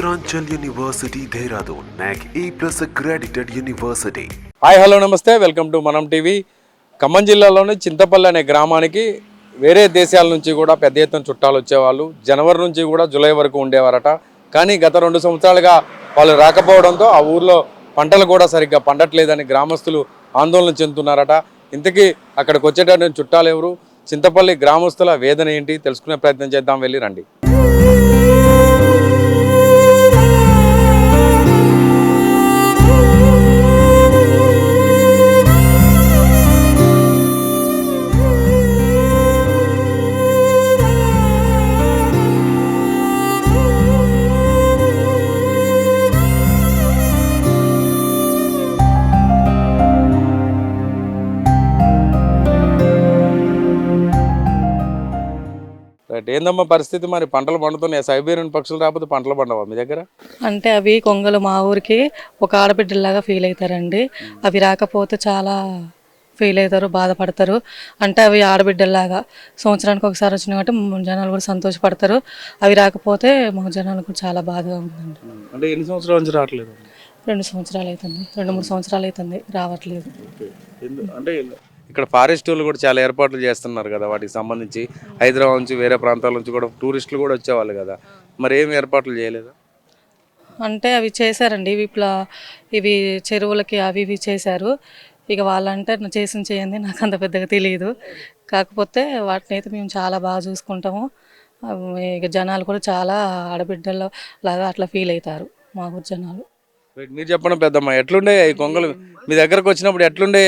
Uttaranchal university Dehradun NAAC A plus accredited university hi hello నమస్తే welcome to మనం TV Khammam జిల్లాలోని చింతపల్లి అనే గ్రామానికి వేరే దేశాల నుంచి కూడా పెద్ద ఎత్తున చుట్టాలు వచ్చేవాళ్ళు. జనవరి నుంచి కూడా జూలై వరకు ఉండేవారట. కానీ గత రెండు సంవత్సరాలుగా వాళ్ళు రాకపోవడంతో ఆ ఊర్లో పంటలు కూడా సరిగ్గా పండట్లేదని గ్రామస్తులు ఆందోళన చెందుతున్నారట. ఇంతకీ అక్కడికి వచ్చేటటువంటి చుట్టాలు ఎవరు? చింతపల్లి గ్రామస్తుల వేదన ఏంటి? తెలుసుకునే ప్రయత్నం చేద్దాం. వెళ్ళి రండి. ఏందమ్మా పరిస్థితి మరి? పంటలు పండుతున్నాయి. సైబీరియన్ పక్షులు రాకపోతే పంటలు పండవా మీ దగ్గర? అంటే అవి కొంగలు మా ఊరికి ఒక ఆడబిడ్డలాగా ఫీల్ అవుతారండి. అవి రాకపోతే చాలా ఫీల్ అవుతారు బాధపడతారు. అంటే అవి ఆడబిడ్డలాగా సంవత్సరానికి ఒకసారి వచ్చిన కాబట్టి జనాలు కూడా సంతోషపడతారు. అవి రాకపోతే మా జనాలకు చాలా బాధగా ఉందండి. అంటే ఎన్ని సంవత్సరాల నుంచి రావట్లేదు? రెండు సంవత్సరాలు అవుతుంది. రెండు మూడు సంవత్సరాలు అవుతుంది. రావట్లేదు. అంటే ఇక్కడ ఫారెస్ట్ వాళ్ళు కూడా చాలా ఏర్పాట్లు చేస్తున్నారు కదా వాటికి సంబంధించి. హైదరాబాద్ నుంచి వేరే ప్రాంతాల నుంచి కూడా టూరిస్టులు కూడా వచ్చేవాళ్ళు కదా. మరి ఏం ఏర్పాట్లు చేయలేదు? అంటే అవి చేశారండి. ఇవి ఇట్లా ఇవి చెరువులకి అవి ఇవి చేశారు. ఇక వాళ్ళంటే చేసిన చేయండి నాకు అంత పెద్దగా తెలియదు. కాకపోతే వాటిని అయితే మేము చాలా బాగా చూసుకుంటాము. ఇక జనాలు కూడా చాలా ఆడబిడ్డల లాగా అట్లా ఫీల్ అవుతారు మా ఊరు జనాలు. మీరు చెప్పండి పెద్దమ్మ ఎట్లుండే కొంగలు? మీ దగ్గరకు వచ్చినప్పుడు ఎట్లుండే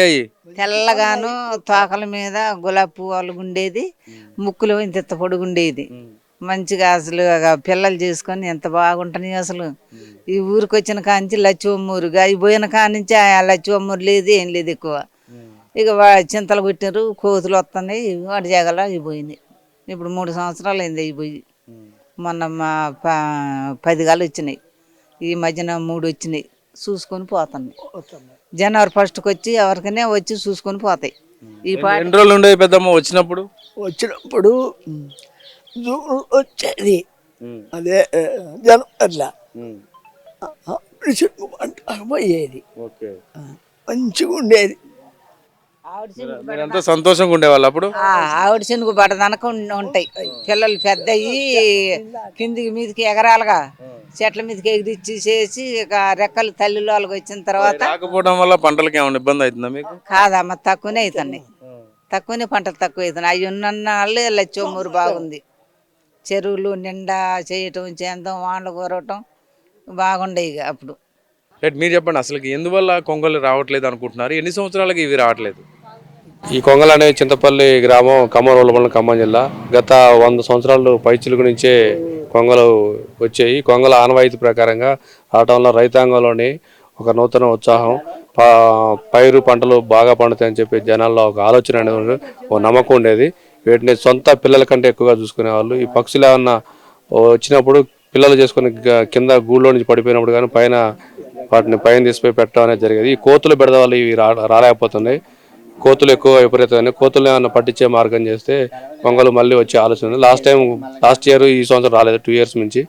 తెల్లగాను తోకల మీద గులాబీ పువ్వులు ఉండేది ముక్కులు ఇంత పొడుగుండేది. మంచిగా అసలు పిల్లలు చేసుకొని ఎంత బాగుంటున్నాయి అసలు. ఈ ఊరికి వచ్చిన కాంచి లచ్చివమ్మూరుగా అవి పోయిన కానించి ఆ లచ్చివమ్మూరు లేదు ఏం లేదు ఎక్కువ. ఇక చింతలు కొట్టారు కోతులు వస్తున్నాయి వాటి జాగాలో అవి పోయినాయి. ఇప్పుడు మూడు సంవత్సరాలు అయింది అవి పోయి. మొన్న మా పది గాలు వచ్చినాయి. ఈ మధ్యన మూడు వచ్చినాయి. చూసుకొని పోతున్నాయి జనవరి ఫస్ట్కి వచ్చి ఎవరికైనా వచ్చి చూసుకొని పోతాయి. ఈ ఎన్ని రోజులు ఉండేవి పెద్దమ్మ వచ్చినప్పుడు? వచ్చినప్పుడు జూన్ వచ్చేది. అదే జనవరిలో. పోయేది. మంచిగా ఉండేది. మీరంతా సంతోషంగా ఉండేవాళ్ళు అప్పుడు? ఆవిడ శనుగు పడదనక ఉంటాయి. పిల్లలు పెద్దయి. కిందికి మీదకి ఎగరాలుగా. చెట్ల మీదకి ఎగిరిచ్చి చేసి ఇక రెక్కలు తల్లిలో వాళ్ళకి వచ్చిన తర్వాత రాకపోవడం వల్ల పంటలకి ఏమైనా ఇబ్బంది అవుతుందా మీకు? కాదమ్మ తక్కువనే అవుతున్నాయి. తక్కువనే పంటలు తక్కువ అవుతున్నాయి. అవి ఉన్న వాళ్ళు లచ్చోమూరు బాగుంది. చెరువులు నిండా చేయటం చేద్దాం వానలు కోరటం బాగుండే ఇక అప్పుడు. రైట్ మీరు చెప్పండి అసలు ఎందువల్ల కొంగలు రావట్లేదు అనుకుంటున్నారు? ఎన్ని సంవత్సరాలకి ఇవి రావట్లేదు? ఈ కొంగలు అనే చింతపల్లి గ్రామం ఖమ్మం ఖమ్మం జిల్లా గత వంద సంవత్సరాలు పైచిలుకు నుంచే కొంగలు వచ్చాయి. కొంగల ఆనవాయితీ ప్రకారంగా రావటంలో రైతాంగంలోని ఒక నూతన ఉత్సాహం పైరు పంటలు బాగా పండుతాయని చెప్పి జనాల్లో ఒక ఆలోచన అనేది ఒక నమ్మకం ఉండేది. వీటిని సొంత పిల్లల కంటే ఎక్కువగా చూసుకునేవాళ్ళు. ఈ పక్షులు ఏమన్నా వచ్చినప్పుడు పిల్లలు చేసుకుని కింద గూళ్ళో నుంచి పడిపోయినప్పుడు కానీ పైన వాటిని పైన తీసిపోయి పెట్టడం అనేది జరిగేది. ఈ కోతులు బెడద వాళ్ళు ఇవి రాలేకపోతున్నాయి. కోతులు ఎక్కువ విపరీతమైన కోతులు ఏమైనా పట్టించే మార్గం చేస్తే కొంగలు మళ్ళీ వచ్చే ఆలోచన ఉంది. లాస్ట్ టైం లాస్ట్ ఇయర్ ఈ సంవత్సరం రాలేదు టూ ఇయర్స్ నుంచి.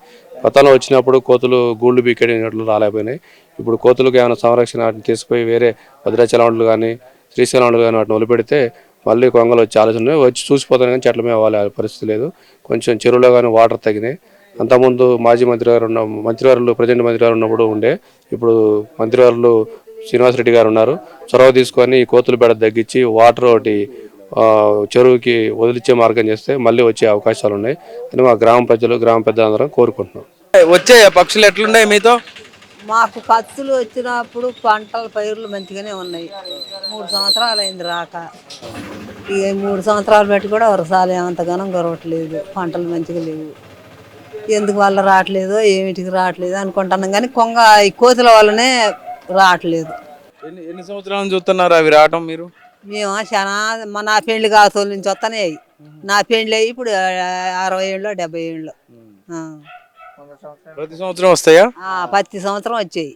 పతనం వచ్చినప్పుడు కోతులు గూళ్ళు బీకేడినట్లు రాలేకపోయినాయి. ఇప్పుడు కోతులకు ఏమైనా సంరక్షణ వాటిని తీసుకుపోయి వేరే భద్రాచలంలు కానీ శ్రీశైలంలు కానీ వాటిని వదిలిపెడితే మళ్ళీ కొంగలు వచ్చే ఆలోచన వచ్చి చూసిపోతాను కానీ చెట్ల మీద వాళ్ళ పరిస్థితి లేదు. కొంచెం చెరువులో కానీ వాటర్ తగ్గినాయి. అంతకుముందు మాజీ మంత్రి గారు ఉన్న మంత్రివారులు ప్రజెంట్ మంత్రి గారు ఉన్నప్పుడు ఉండే ఇప్పుడు మంత్రివారులు శ్రీనివాసరెడ్డి గారు ఉన్నారు. చొరవ తీసుకొని ఈ కోతులు బెడ తగ్గించి వాటర్ ఒకటి చెరువుకి వదిలిచ్చే మార్గం చేస్తే మళ్ళీ వచ్చే అవకాశాలు ఉన్నాయి. అని మా గ్రామ ప్రజలు గ్రామ పెద్దలందరం కోరుకుంటున్నాం. వచ్చే పక్షులు ఎట్లున్నాయి మీతో? మాకు కత్తులు వచ్చినప్పుడు పంటల పైర్లు మంచిగానే ఉన్నాయి. మూడు సంవత్సరాలు అయింది రాక. ఈ మూడు సంవత్సరాలు బట్టి కూడా వర్షాలు ఏమంతగానో గొరవట్లేదు పంటలు మంచిగా లేవు. ఎందుకు వల్ల రావట్లేదో ఏమిటికి రావట్లేదు అనుకుంటున్నాం. కానీ కొంగ ఈ కోతుల వల్లనే రావట్లేదు. ఎన్ని ఎన్ని సంవత్సరాల చూస్తున్నారు అవి రావటం మీరు? మేము చాలా మా నా పెళ్ళి కాసోళ్ళ నుంచి వస్తానే నా పెళ్ళి అయ్యి ఇప్పుడు అరవై ఏళ్ళు డెబ్బై ఏళ్ళు. ప్రతి సంవత్సరం వస్తాయా? ఆ, ప్రతి సంవత్సరం వచ్చాయి.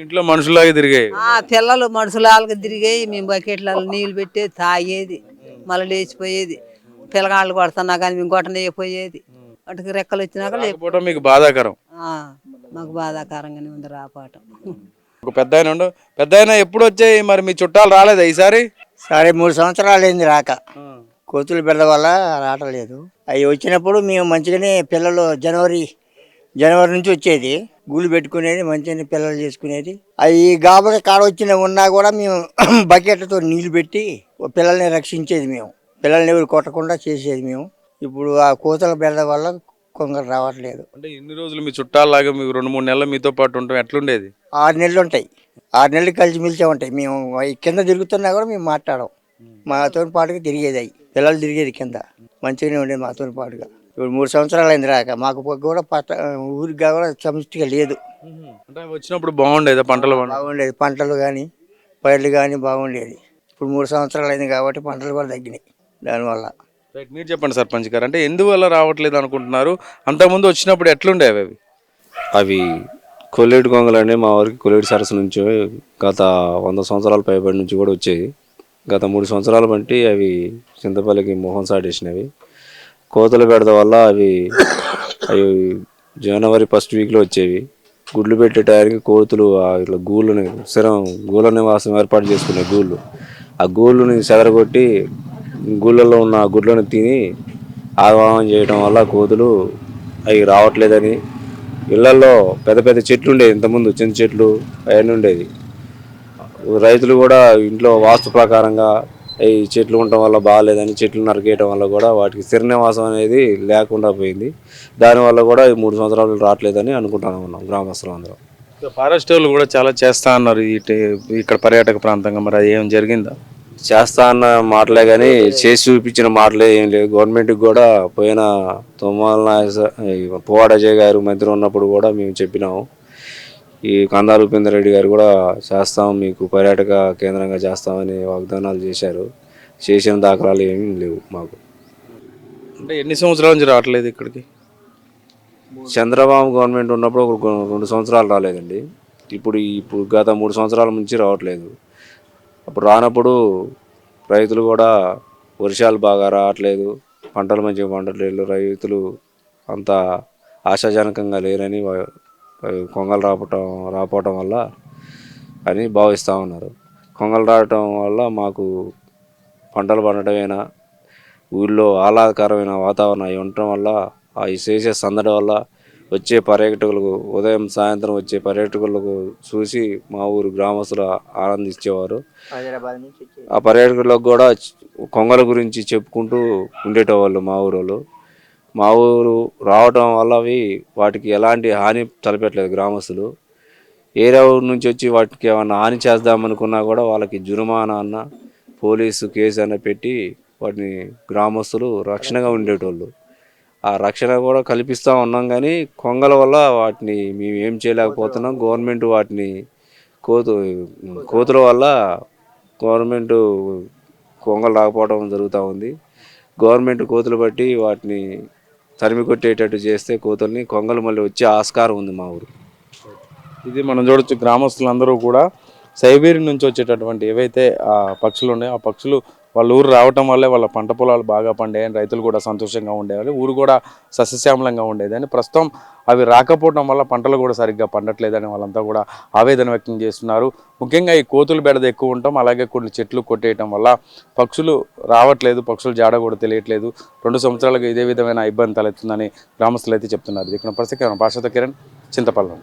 ఇంట్లో మనుషులాగా తిరిగాయి. ఆ పిల్లలు మనుషులాగా తిరిగేవి మేము బకెట్లలో నీళ్ళు పెట్టి తాగేది మళ్ళీ లేచిపోయేది. పిల్లగాళ్ళు కొడుతున్నా కానీ మేము కొట్టనేయపోయేది వాటికి రెక్కలు వచ్చినాక లేపు రాకపోవడం మీకు బాధాకరం. ఆ, మాకు బాధాకరంగానే ఉంది రాపాటం ఒక పెద్ద ఆయన ఉండు. పెద్ద ఆయన ఎప్పుడు వచ్చాయి మరి మీ చుట్టాలు రాలేదా ఈసారి? సరే మూడు సంవత్సరాలు అయింది రాక. కోతులు బెడద వల్ల రావట్లేదు. అవి వచ్చినప్పుడు మేము మంచిగానే పిల్లలు జనవరి జనవరి నుంచి వచ్చేది. గూళ్ళు పెట్టుకునేది మంచిగానే పిల్లలు చేసుకునేది. అవి గాబరి కాడ వచ్చిన ఉన్నా కూడా మేము బకెట్లతో నీళ్ళు పెట్టి పిల్లల్ని రక్షించేది మేము. పిల్లల్ని ఎవరు కొట్టకుండా చేసేది మేము. ఇప్పుడు ఆ కోతల బెడద వల్ల కొంగలు రావట్లేదు. అంటే ఇన్ని రోజులు మీ చుట్టాలాగా మీకు రెండు మూడు నెలలు మీతో పాటు ఉంటాం ఎట్లుండేది? ఆరు నెలలు ఉంటాయి. ఆరు నెలలు కలిసి మిలిచే ఉంటాయి. మేము ఈ కింద తిరుగుతున్నా కూడా మేము మాట్లాడం మాతో పాటుగా తిరిగేది అవి పిల్లలు తిరిగేది కింద. మంచిగానే ఉండేది మాతో పాటుగా. ఇప్పుడు మూడు సంవత్సరాలు అయింది రాక. మాకు కూడా పట్ట ఊరికి కూడా సమిష్టిగా లేదు. అంటే వచ్చినప్పుడు బాగుండేదా పంటలు బాగుండేది. పంటలు కానీ పైర్లు కానీ బాగుండేది. ఇప్పుడు మూడు సంవత్సరాలు అయింది కాబట్టి పంటలు కూడా తగ్గినాయి. దానివల్ల. రైట్ మీరు చెప్పండి సర్పంచ్ గారు. అంటే ఎందువల్ల రావట్లేదు అనుకుంటున్నారు? అంతకుముందు వచ్చినప్పుడు ఎట్లుండేవి అవి అవి? కొల్లేడు కొంగలు మా వారికి కొల్లేడు సరస్సు నుంచి గత వంద సంవత్సరాల పైబడి నుంచి కూడా వచ్చాయి గత మూడు సంవత్సరాల బట్టి అవి చింతపల్లికి మొహం సాటేసినవి. కోతలు పెడత వల్ల అవి అవి జనవరి ఫస్ట్ వీక్లో వచ్చేవి. గుడ్లు పెట్టే టైంకి కోతులు ఇట్లా గూళ్ళని స్థిరం గూళ్ళ నివాసం ఏర్పాటు చేసుకునే గూళ్ళు. ఆ గూళ్ళని చెదరగొట్టి గుళ్ళలో ఉన్న గుడ్లను తిని ఆగమనం చేయడం వల్ల కోతులు అవి రావట్లేదని. ఇళ్ళలో పెద్ద పెద్ద చెట్లు ఉండేవి ఇంతకుముందు చిన్న చెట్లు అవన్నీ ఉండేది రైతులు కూడా ఇంట్లో వాస్తు ప్రకారంగా ఈ చెట్లు ఉండటం వల్ల బాగాలేదని చెట్లు నరికేయడం వల్ల కూడా వాటికి స్థిర అనేది లేకుండా పోయింది. దానివల్ల కూడా ఈ మూడు సంవత్సరాలు రావట్లేదని అనుకుంటాను ఉన్నాం గ్రామస్తులు అందరం. ఫారెస్ట్ వాళ్ళు కూడా చాలా చేస్తా అన్నారు ఇక్కడ పర్యాటక ప్రాంతంగా. మరి అది ఏం జరిగిందా? చేస్తా అన్న మాటలే కానీ చేసి చూపించిన మాటలే ఏం లేవు. గవర్నమెంట్కి కూడా పోయిన తొమ్మాల పువ్వాడ అజయ్ గారు మంత్రి ఉన్నప్పుడు కూడా మేము చెప్పినాము. ఈ కందాల ఉపేందర్ రెడ్డి గారు కూడా చేస్తాం మీకు పర్యాటక కేంద్రంగా చేస్తామని వాగ్దానాలు చేశారు. చేసిన దాఖలాలు ఏమీ లేవు మాకు. అంటే ఎన్ని సంవత్సరాల నుంచి రావట్లేదు ఇక్కడికి? చంద్రబాబు గవర్నమెంట్ ఉన్నప్పుడు ఒక రెండు సంవత్సరాలు రాలేదండి. ఇప్పుడు ఇప్పుడు గత మూడు సంవత్సరాల నుంచి రావట్లేదు. అప్పుడు రానప్పుడు రైతులు కూడా వర్షాలు బాగా రావట్లేదు పంటలు మంచిగా పండట్లేదు రైతులు అంత ఆశాజనకంగా లేరని కొంగలు రావటం రాపోవటం వల్ల అని భావిస్తూ ఉన్నారు. కొంగలు రావటం వల్ల మాకు పంటలు పండటమేనా ఊళ్ళో ఆహ్లాదకరమైన వాతావరణం అవి ఉండటం వల్ల అవి చేసే సందడి వల్ల వచ్చే పర్యాటకులకు ఉదయం సాయంత్రం వచ్చే పర్యాటకులకు చూసి మా ఊరు గ్రామస్తులు ఆనందించేవారు. ఆ పర్యాటకులకు కూడా కొంగల గురించి చెప్పుకుంటూ ఉండేటవాళ్ళు మా ఊరోళ్ళు. మా ఊరు రావటం వల్ల అవి వాటికి ఎలాంటి హాని తలపెట్టలేదు గ్రామస్తులు. ఏరియా ఊరు నుంచి వచ్చి వాటికి ఏమన్నా హాని చేద్దామనుకున్నా కూడా వాళ్ళకి జురుమానా అన్న పోలీసు కేసు అన్న పెట్టి వాటిని గ్రామస్తులు రక్షణగా ఉండేటోళ్ళు. ఆ రక్షణ కూడా కల్పిస్తూ ఉన్నాం కానీ కొంగల వల్ల వాటిని మేము ఏం చేయలేకపోతున్నాం. గవర్నమెంట్ వాటిని కోతు కోతుల వల్ల గవర్నమెంట్ కొంగలు రాకపోవడం జరుగుతూ ఉంది. గవర్నమెంట్ కోతులు బట్టి వాటిని తరిమి కొట్టేటట్టు చేస్తే కోతుల్ని కొంగలు మళ్ళీ వచ్చే ఆస్కారం ఉంది మా ఊరు. ఇది మనం చూడొచ్చు గ్రామస్తులందరూ కూడా సైబీరి నుంచి వచ్చేటటువంటి ఏవైతే ఆ పక్షులు ఉన్నాయో ఆ పక్షులు వాళ్ళ ఊరు రావటం వల్లే వాళ్ళ పంట పొలాలు బాగా పండేయని రైతులు కూడా సంతోషంగా ఉండేవాళ్ళు ఊరు కూడా సస్యశ్యామలంగా ఉండేదని. ప్రస్తుతం అవి రాకపోవడం వల్ల పంటలు కూడా సరిగ్గా పండట్లేదని వాళ్ళంతా కూడా ఆవేదన వ్యక్తం చేస్తున్నారు. ముఖ్యంగా ఈ కోతులు బెడద ఎక్కువ ఉంటాం. అలాగే కొన్ని చెట్లు కొట్టేయటం వల్ల పక్షులు రావట్లేదు. పక్షులు జాడ కూడా తెలియట్లేదు. రెండు సంవత్సరాలకు ఇదే విధమైన ఇబ్బంది తలెత్తుందని గ్రామస్తులు అయితే చెప్తున్నారు. ఇక్కడ పరిస్థితి భాషతో కిరణ్ చింతపల్లం